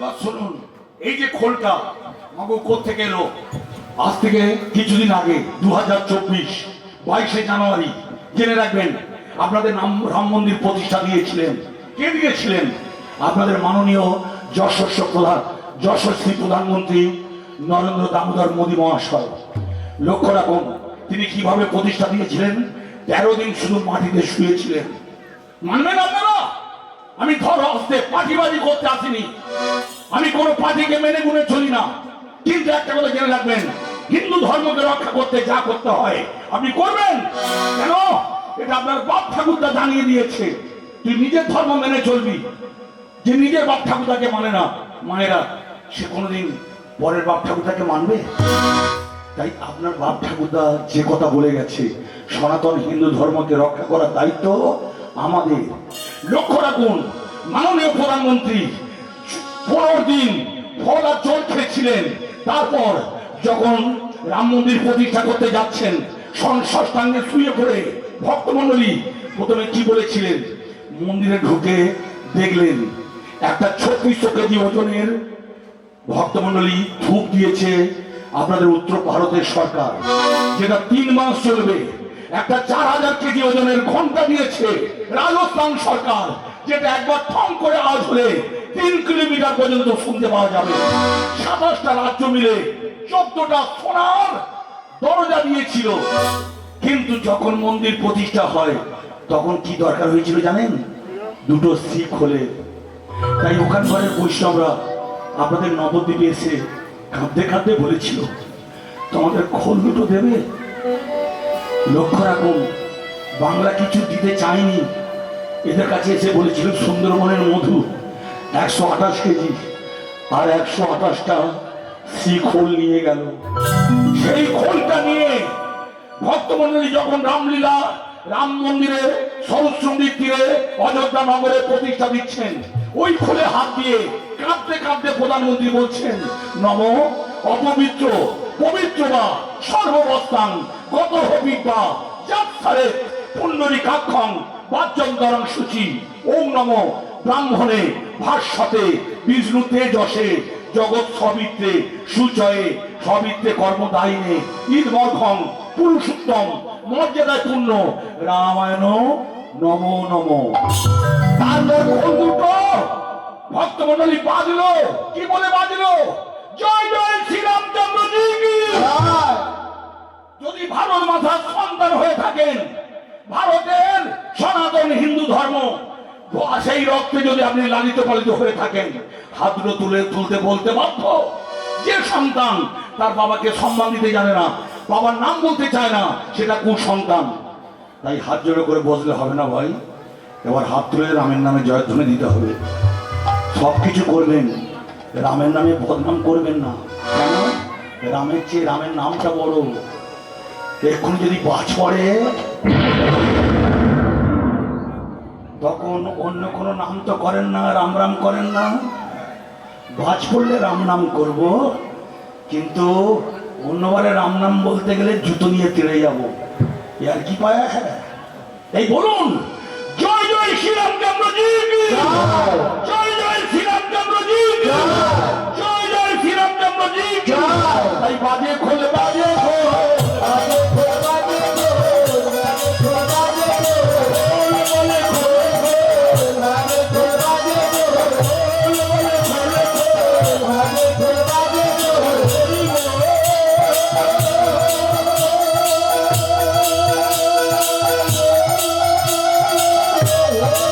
এবার শুনুন, এই যে খোলটা মাগো থেকে এলো? আজ থেকে কিছুদিন আগে দু হাজার চব্বিশ, বাইশে জানুয়ারি, জেনে রাখবেন, আপনাদের নাম রাম মন্দির প্রতিষ্ঠা দিয়েছিলেন। কে দিয়েছিলেন? আপনাদের মাননীয় যশস্ব প্রধান, যশস্বী প্রধানমন্ত্রী নরেন্দ্র দামোদর মোদী মহাশয়। লক্ষ্য রাখুন, তিনি কীভাবে প্রতিষ্ঠা দিয়েছিলেন? তেরো দিন শুধু মাটিতে শুয়েছিলেন। মানবেন আপনারা? আমি ধর হস্তে পাটিবাজি করতে আসিনি। আমি কোনো পার্টিকে মেনে গুনে চলি না। কিন্তু একটা কথা জেনে রাখবেন, হিন্দু ধর্মকে রক্ষা করতে যা করতে হয়, আপনি করবেন? কেন? এটা আপনার বাপ ঠাকুরদা জানিয়ে দিয়েছে। তুই নিজের ধর্ম মেনে চলবি। যে নিজের বাপ ঠাকুরদাকে মানে না না, সে কোনোদিন পরের বাপ ঠাকুরদাকে মানবে? তাই আপনার বাপ ঠাকুরদা যে কথা বলে গেছে, সনাতন হিন্দু ধর্মকে রক্ষা করার দায়িত্ব আমাদের। লক্ষ্য রাখুন, মাননীয় প্রধানমন্ত্রী পনেরো দিন ফল আর জল খেয়েছিলেন। তারপর যখন রাম মন্দির প্রতিষ্ঠা করতে যাচ্ছেন ষষ্ঠাঙ্গে শুয়ে পড়ে ভক্তমণ্ডলী প্রথমে কি বলেছিলেন? মন্দিরে ঢুকে দেখলেন, একটা ছত্রিশশো কেজি ওজনের ভক্তমণ্ডলী ধূপ দিয়েছে আপনাদের উত্তর ভারতের সরকার, যেটা তিন মাস চলবে। একটা চার হাজার কেজি ওজনের ঘণ্টা দিয়েছে রাজস্থান সরকার, যেটা একবার থম করে আওয়াজ হলে তিন কিলোমিটার পর্যন্ত শুনতে পাওয়া যাবে। সাতাশটা রাজ্য মিলে চোদ্দটা সোনার দরজা দিয়েছিল। কিন্তু যখন মন্দির প্রতিষ্ঠা হয়, তখন কি দরকার হয়েছিল জানেন? দুটো শিখ হলে। তাই ওখান ওখানকার বৈষ্ণবরা আপনাদের নবদ্বীপে এসে কাঁদতে কাঁদতে বলেছিল, তোমাদের খোল দুটো দেবে? লক্ষ্য রাখুন, বাংলা কিছু দিতে চায়নি এদের কাছে এসে বলেছিল সুন্দরবনের মধু একশো আঠাশ কেজি আর একশো আঠাশটা সি খোল নিয়ে গেল। সেই খোলটা নিয়ে ভক্তমন্ডলী যখন রামলীলা, রাম মন্দিরে সরস্বতীর তীরে, অযোধ্যা নগরে প্রতিষ্ঠা দিচ্ছেন, ওই খোলে হাত দিয়ে কাঁদতে কাঁদতে প্রধানমন্ত্রী বলছেন, নম অপবিত্র পবিত্র বা সর্ববস্থান গত হবিবা যাত্রারে পুণ্ডরী কাক্ষং বাচ্যন্তরং সূচি, ওম নম, ব্রাহ্মণে ভাস্বতে বিষ্ণু তেজসে, জগৎ সবিত্রে, সুচয়ে, সবিত্রে কর্মদায়িনে, ঈদমর্ঘং, পুরুষোত্তম, মর্যাদায় পূর্ণ, রামায়ণ নম নম। কোন দুটো? ভক্তমন্ডলী বাজলো, কি বলে বাজলো? থাকেন। ভারতের সনাতন হিন্দু ধর্ম। সেই রক্তে যদি আপনি লালিত পালিত হয়ে থাকেন, হাত তুলে তুলতে বলতে বাধ্য। যে সন্তান তার বাবাকে সম্মান দিতে জানে না, বাবার নাম বলতে চায় না, সেটা কুসন্তান। তাই হাত জোড়ো করে বসলে হবে না ভাই। এবার হাত তুলে রামের নামে জয়ধ্বনি দিতে হবে। সব কিছু করবেন। রামের নামে বদনাম করবেন না। কেন? রামের চেয়ে রামের নামটা বড়। এক্ষুনি যদি বাজ পড়ে তখন অন্য কোনো নাম তো করেন না রাম রাম করেন না। বাজ পড়লে রাম নাম করব কিন্তু অন্যবারে রাম নাম বলতে গেলে জুতো নিয়ে তেড়ে যাব। আর কি পায় হ্যাঁ এই বলুন জয় জয় শ্রীরামচন্দ্র জি কি! জয় 我